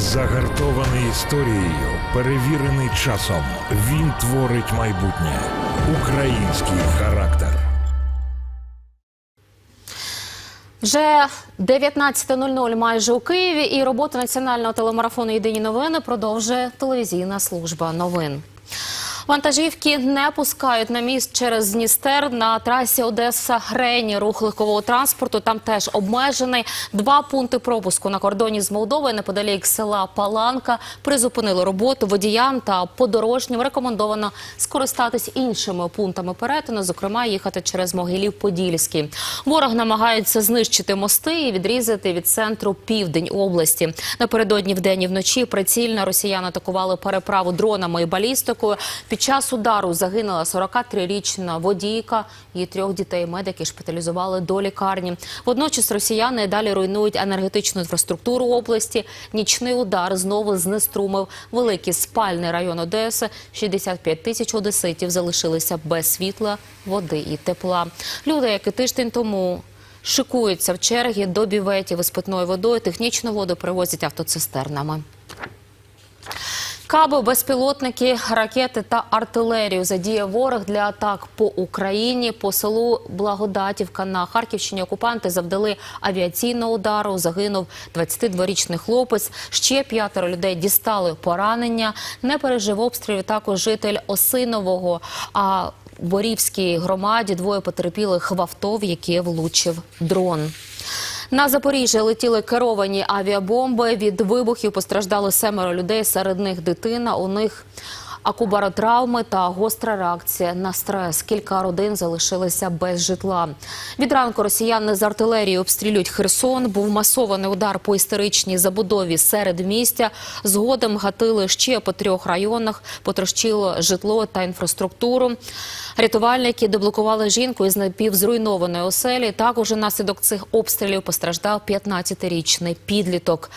Загартований історією, перевірений часом. Він творить майбутнє. Український характер. Вже 19.00 майже у Києві, і роботу національного телемарафону Єдині новини продовжує телевізійна служба новин. Вантажівки не пускають на міст через Дністер на трасі Одеса Грені. Рух легкового транспорту там теж обмежений. Два пункти пропуску на кордоні з Молдовою неподалік села Паланка призупинили роботу водіям та подорожнім. Рекомендовано скористатись іншими пунктами перетину, зокрема їхати через Могилів-Подільський. Ворог намагається знищити мости і відрізати від центру південь області. Напередодні вдень і вночі прицільно росіяни атакували переправу дронами і балістикою. Під час удару загинула 43-річна водійка. Її трьох дітей медики шпиталізували до лікарні. Водночас росіяни далі руйнують енергетичну інфраструктуру області. Нічний удар знову знеструмив великий спальний район Одеси. 65 тисяч одеситів залишилися без світла, води і тепла. Люди, як і тиждень тому. Шикуються в черги до біветів із питною водою. Технічну воду привозять автоцистернами. Каби, безпілотники, ракети та артилерію задіє ворог для атак по Україні. По селу Благодатівка на Харківщині окупанти завдали авіаційного удару. Загинув 22-річний хлопець. Ще п'ятеро людей дістали поранення. Не пережив обстрілів також житель Осинового. А в Борівській громаді двоє потерпілих в авто, в яке влучив дрон. На Запоріжжя летіли керовані авіабомби. Від вибухів постраждали семеро людей. Серед них дитина. У них акубаротравми та гостра реакція на стрес. Кілька родин залишилися без житла. Від ранку росіяни з артилерії обстрілюють Херсон. Був масований удар по історичній забудові серед містя. Згодом гатили ще по трьох районах. Потрощило житло та інфраструктуру. Рятувальники деблокували жінку із напівзруйнованої оселі. Також унаслідок цих обстрілів постраждав 15-річний підліток.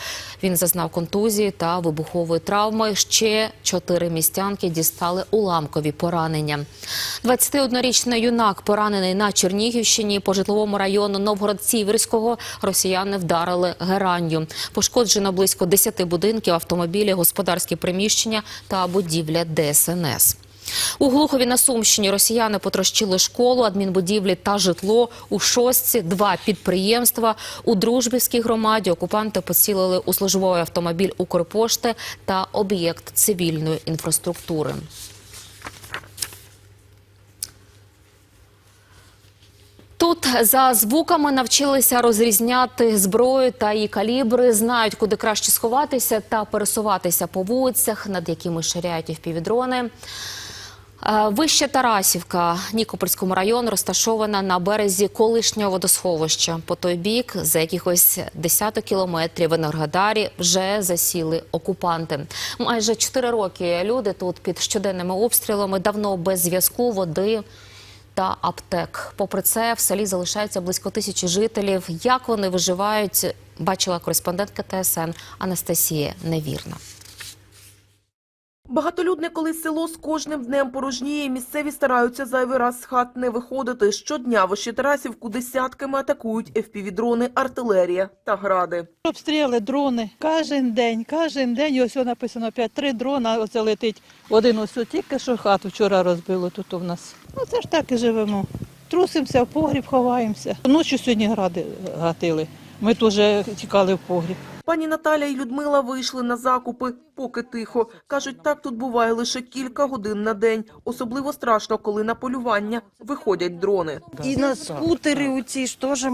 Він зазнав контузії та вибухової травми. Ще чотири містянки дістали уламкові поранення. 21-річний юнак поранений на Чернігівщині по житловому району Новгород-Сіверського. Росіяни вдарили геранню. Пошкоджено близько 10 будинків, автомобілі, господарські приміщення та будівля ДСНС. У Глухові на Сумщині росіяни потрощили школу, адмінбудівлі та житло. У Шостці два підприємства. У Дружбівській громаді окупанти поцілили у службовий автомобіль Укрпошти та об'єкт цивільної інфраструктури. Тут за звуками навчилися розрізняти зброю та її калібри, знають, куди краще сховатися та пересуватися по вулицях, над якими ширяють і впівдрони. Е, Вища Тарасівка Нікопольському району розташована на березі колишнього водосховища. По той бік, за якихось десяток кілометрів в Енергодарі вже засіли окупанти. Майже чотири роки люди тут під щоденними обстрілами давно без зв'язку, води та аптек. Попри це, в селі залишається близько тисячі жителів. Як вони виживають, бачила кореспондентка ТСН Анастасія Невірна. Багатолюдне колись село з кожним днем порожніє. Місцеві стараються зайвий раз з хат не виходити. Щодня в Тарасівку десятками атакують FPV-дрони, артилерія та гради. Обстріли, дрони. Кожен день, кожен день. Ось написано 5-3 дрона. Оце летить один ось тільки що хату вчора розбило тут у нас. Ну це ж так і живемо. Трусимося, в погріб ховаємося. Ночі сьогодні гради гатили. Ми теж тікали в погріб. Пані Наталя і Людмила вийшли на закупи, поки тихо. Кажуть, так тут буває лише кілька годин на день. Особливо страшно, коли на полювання виходять дрони. І на скутери у ці ж теж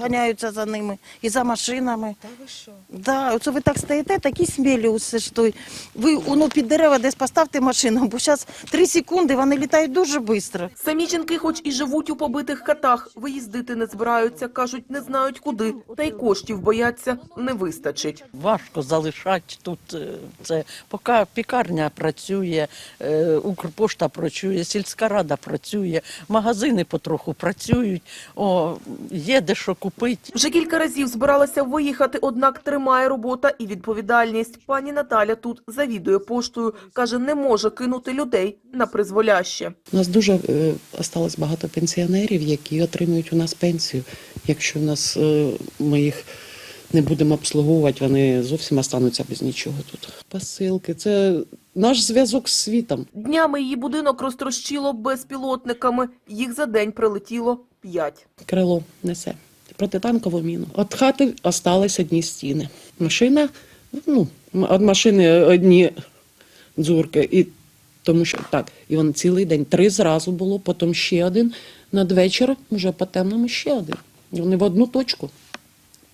ганяються за ними, і за машинами. Та ви що? Да, оце ви так стоїте, такі смілі усе ж той. Ви воно під дерева десь поставте машину, бо зараз три секунди вони літають дуже швидко. Самі жінки, хоч і живуть у побитих хатах, виїздити не збираються. Кажуть, не знають куди. Та й коштів бояться не вистачить. Важко залишати тут е, це. Поки пікарня працює, е, Укрпошта працює, сільська рада працює, магазини потроху працюють, о, є де що купити. Вже кілька разів збиралася виїхати, однак тримає робота і відповідальність. Пані Наталя тут завідує поштою. Каже, не може кинути людей на призволяще. У нас дуже е, осталось багато пенсіонерів, які отримують у нас пенсію. Якщо у нас ми їх не будемо обслуговувати, вони зовсім остануться без нічого тут. Посилки це наш зв'язок з світом. Днями її будинок розтрощило безпілотниками. Їх за день прилетіло п'ять. Крило несе протитанкову міну. От хати остались одні стіни. Машина, ну, від машини одні дзурки. І тому що так, і він цілий день три зразу було, потім ще один. Надвечір вже по темному ще один. Вони в одну точку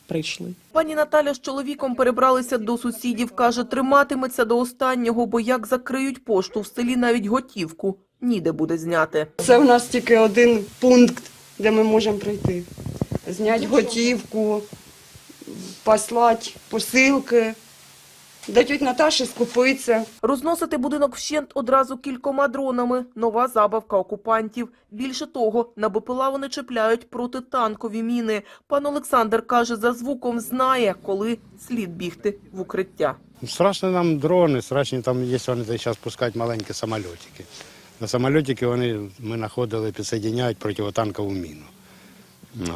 прийшли. Пані Наталя з чоловіком перебралися до сусідів. Каже, триматиметься до останнього, бо як закриють пошту в селі навіть готівку ніде буде зняти. Це в нас тільки один пункт, де ми можемо прийти. Зняти готівку, послати посилки, до тьоті Наташі скупитися. Розносити будинок вщент одразу кількома дронами. Нова забавка окупантів. Більше того, на БПЛА вони чіпляють протитанкові міни. Пан Олександр каже, за звуком знає, коли слід бігти в укриття. Страшно нам дрони, страшні там, є вони зараз пускають маленькі самольотики. На самольотики вони ми знаходили, підсоединяють противотанкову міну.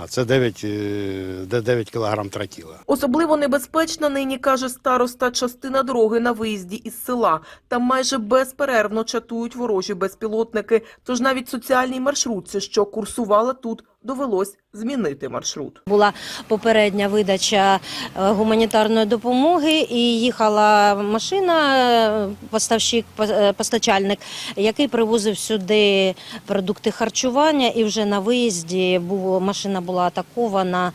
Це 9, е, де 9 кілограм тротіла. Особливо небезпечна нині, каже староста, частина дороги на виїзді із села. Там майже безперервно чатують ворожі безпілотники. Тож навіть соціальній маршрутці, що курсувала тут, довелось змінити маршрут. Була попередня видача е, гуманітарної допомоги і їхала машина, е, поставщик, е, постачальник, який привозив сюди продукти харчування, і вже на виїзді був, машина була атакована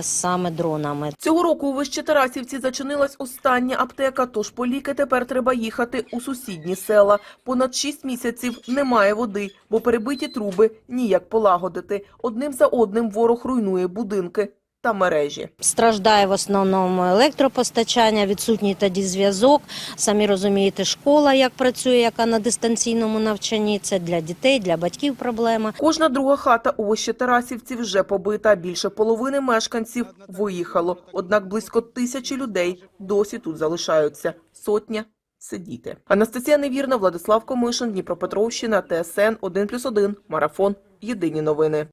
саме дронами. Цього року у Вищетарасівці зачинилась остання аптека, тож по ліки тепер треба їхати у сусідні села. Понад шість місяців немає води, бо перебиті труби ніяк полагодити. Одним за одним ворог руйнує будинки та мережі. Страждає в основному електропостачання, відсутній тоді зв'язок. Самі розумієте, школа як працює, яка на дистанційному навчанні. Це для дітей, для батьків проблема. Кожна друга хата у Вищетарасівці вже побита. Більше половини мешканців виїхало. Однак близько тисячі людей досі тут залишаються. Сотня – це діти. Анастасія Невірна, Владислав Комишин, Дніпропетровщина, ТСН 1+,1, Марафон. Єдині новини.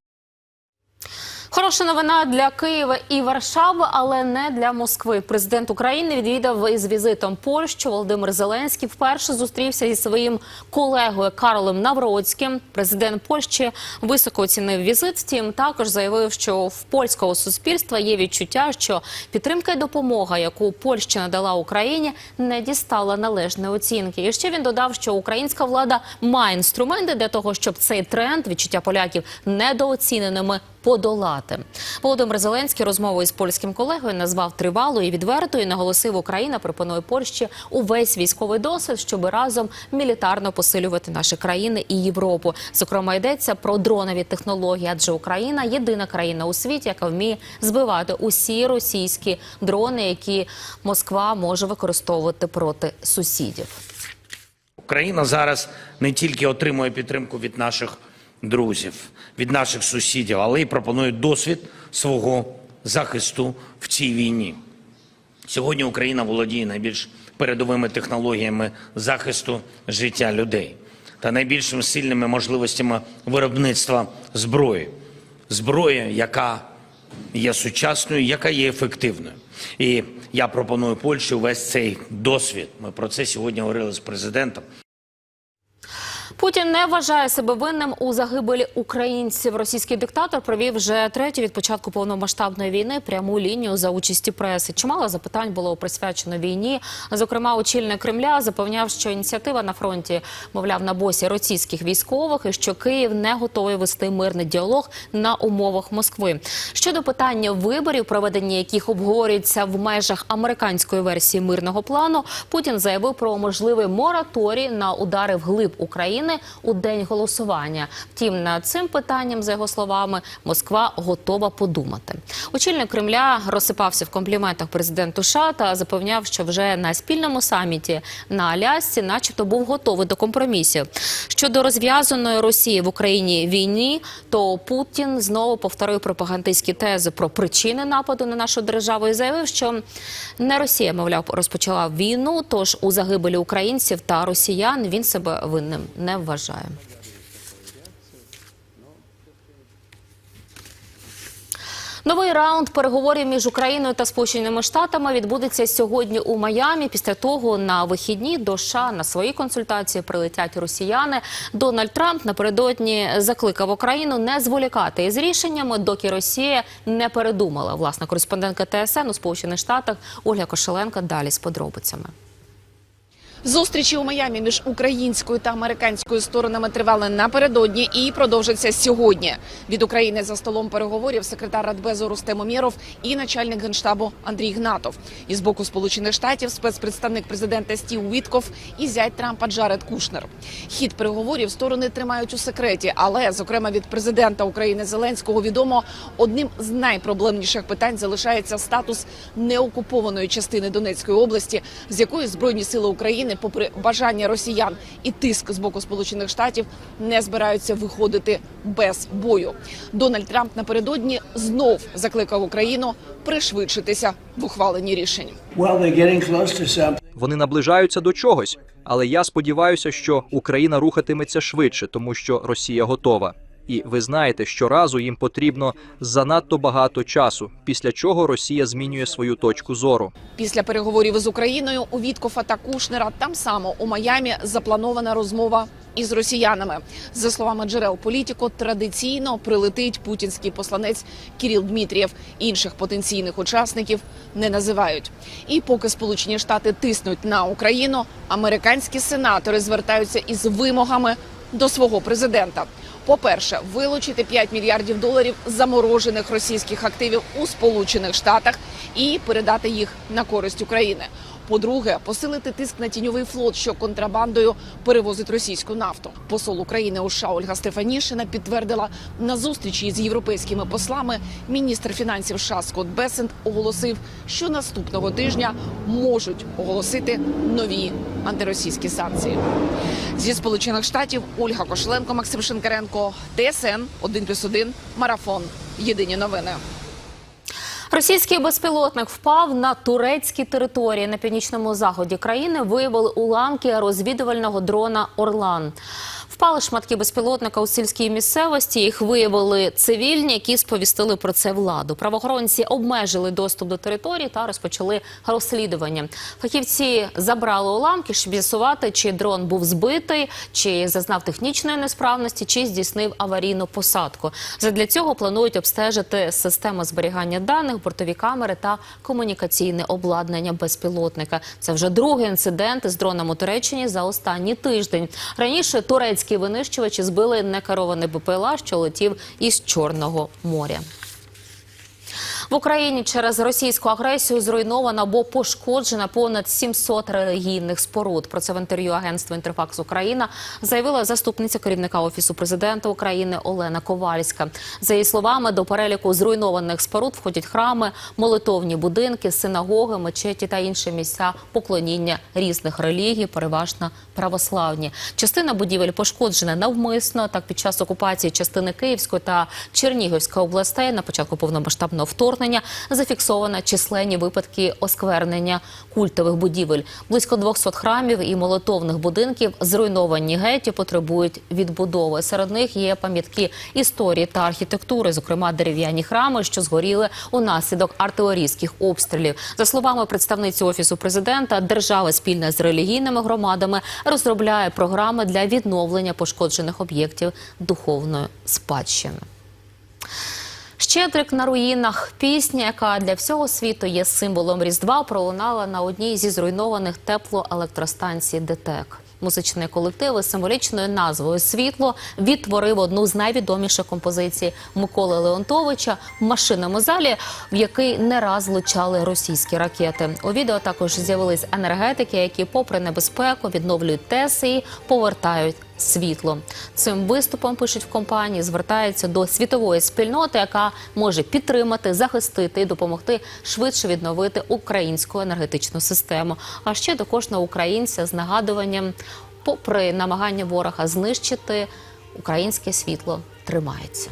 Хороша новина для Києва і Варшави, але не для Москви. Президент України відвідав із візитом Польщу. Володимир Зеленський вперше зустрівся зі своїм колегою Карлом Навроцьким. Президент Польщі високо оцінив візит. Втім, також заявив, що в польського суспільства є відчуття, що підтримка і допомога, яку Польща надала Україні, не дістала належної оцінки. І ще він додав, що українська влада має інструменти для того, щоб цей тренд відчуття поляків недооціненими подолати. Володимир Зеленський розмову із польським колегою назвав тривалою і відвертою. Наголосив, Україна пропонує Польщі увесь військовий досвід, щоб разом мілітарно посилювати наші країни і Європу. Зокрема, йдеться про дронові технології, адже Україна єдина країна у світі, яка вміє збивати усі російські дрони, які Москва може використовувати проти сусідів. Україна зараз не тільки отримує підтримку від наших друзів, від наших сусідів, але й пропонує досвід свого захисту в цій війні. Сьогодні Україна володіє найбільш передовими технологіями захисту життя людей та найбільшими сильними можливостями виробництва зброї. Зброї, яка є сучасною, яка є ефективною. І я пропоную Польщі увесь цей досвід. Ми про це сьогодні говорили з президентом. Путін не вважає себе винним у загибелі українців. Російський диктатор провів вже третю від початку повномасштабної війни пряму лінію за участі преси. Чимало запитань було присвячено війні. Зокрема, очільник Кремля запевняв, що ініціатива на фронті, мовляв, на босі російських військових, і що Київ не готовий вести мирний діалог на умовах Москви. Щодо питання виборів, проведення яких обговорюється в межах американської версії мирного плану, Путін заявив про можливий мораторій на удари вглиб України у день голосування. Втім, над цим питанням, за його словами, Москва готова подумати. Очільник Кремля розсипався в компліментах президенту США та запевняв, що вже на спільному саміті на Алясці, начебто, був готовий до компромісів. Щодо розв'язаної Росії в Україні війни, то Путін знову повторив пропагандистські тези про причини нападу на нашу державу і заявив, що не Росія, мовляв, розпочала війну. Тож у загибелі українців та росіян він себе винним не вважає. Новий раунд переговорів між Україною та Сполученими Штатами відбудеться сьогодні у Майамі. Після того на вихідні до США на свої консультації прилетять росіяни. Дональд Трамп напередодні закликав Україну не зволікати із рішеннями, доки Росія не передумала. Власна кореспондентка ТСН у Сполучених Штатах Ольга Кошеленка далі з подробицями. Зустрічі у Майамі між українською та американською сторонами тривали напередодні і продовжаться сьогодні. Від України за столом переговорів секретар Радбезу Рустем Умєров і начальник генштабу Андрій Гнатов. І з боку Сполучених Штатів спецпредставник президента Стів Вітков і зять Трампа Джаред Кушнер. Хід переговорів сторони тримають у секреті, але зокрема від президента України Зеленського відомо одним з найпроблемніших питань залишається статус неокупованої частини Донецької області, з якої збройні сили України, попри бажання росіян і тиск з боку Сполучених Штатів, не збираються виходити без бою. Дональд Трамп напередодні знов закликав Україну пришвидшитися в ухваленні рішень. Вони наближаються до чогось, але я сподіваюся, що Україна рухатиметься швидше, тому що Росія готова. І ви знаєте, щоразу їм потрібно занадто багато часу, після чого Росія змінює свою точку зору. Після переговорів з Україною у Віткофа та Кушнера там само у Майамі запланована розмова із росіянами. За словами джерел політико, традиційно прилетить путінський посланець Кіріл Дмитрієв. Інших потенційних учасників не називають. І поки Сполучені Штати тиснуть на Україну, американські сенатори звертаються із вимогами до свого президента. По-перше, вилучити 5 мільярдів доларів заморожених російських активів у Сполучених Штатах і передати їх на користь України. По-друге, посилити тиск на тіньовий флот, що контрабандою перевозить російську нафту. Посол України у США Ольга Стефанішина підтвердила на зустрічі з європейськими послами. Міністр фінансів США Скотт Бесент оголосив, що наступного тижня можуть оголосити нові антиросійські санкції. Зі сполучених штатів Ольга Кошленко, Максим Шинкаренко, ТСН 1+,1, Марафон. Єдині новини. Російський безпілотник впав на турецькі території на північному заході країни. Виявили уламки розвідувального дрона Орлан. Впали шматки безпілотника у сільській місцевості. Їх виявили цивільні, які сповістили про це владу. Правоохоронці обмежили доступ до території та розпочали розслідування. Фахівці забрали уламки, щоб з'ясувати, чи дрон був збитий, чи зазнав технічної несправності, чи здійснив аварійну посадку. Задля цього планують обстежити систему зберігання даних, бортові камери та комунікаційне обладнання безпілотника. Це вже другий інцидент з дроном у Туреччині за останній тиждень. Раніше турецькі винищувачі збили некерований БПЛА, що летів із Чорного моря. В Україні через російську агресію зруйновано або пошкоджено понад 700 релігійних споруд. Про це в інтерв'ю агентства Інтерфакс Україна заявила заступниця керівника офісу президента України Олена Ковальська. За її словами, до переліку зруйнованих споруд входять храми, молитовні будинки, синагоги, мечеті та інші місця поклоніння різних релігій, переважно православні. Частина будівель пошкоджена навмисно. Так під час окупації частини Київської та Чернігівської областей на початку повномасштабного вторгнення зафіксовано численні випадки осквернення культових будівель. Близько 200 храмів і молитовних будинків зруйновані геть і потребують відбудови. Серед них є пам'ятки історії та архітектури, зокрема дерев'яні храми, що згоріли унаслідок артилерійських обстрілів. За словами представниці офісу президента, держава спільно з релігійними громадами розробляє програми для відновлення пошкоджених об'єктів духовної спадщини. Щедрик на руїнах пісня, яка для всього світу є символом Різдва, пролунала на одній зі зруйнованих теплоелектростанцій ДТЕК. Музичний колектив із символічною назвою Світло відтворив одну з найвідоміших композицій Миколи Леонтовича в машинному залі, в який не раз влучали російські ракети. У відео також з'явились енергетики, які, попри небезпеку, відновлюють ТЕС і повертають світло. Цим виступом пишуть в компанії, звертаються до світової спільноти, яка може підтримати, захистити і допомогти швидше відновити українську енергетичну систему. А ще до кожного українця з нагадуванням, попри намагання ворога знищити, українське світло тримається.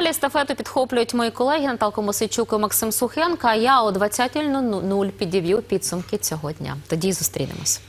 Далі естафету підхоплюють мої колеги Наталко Мосичук і Максим Сухенка. Я о 20.00 підів'ю підсумки цього дня. Тоді зустрінемось.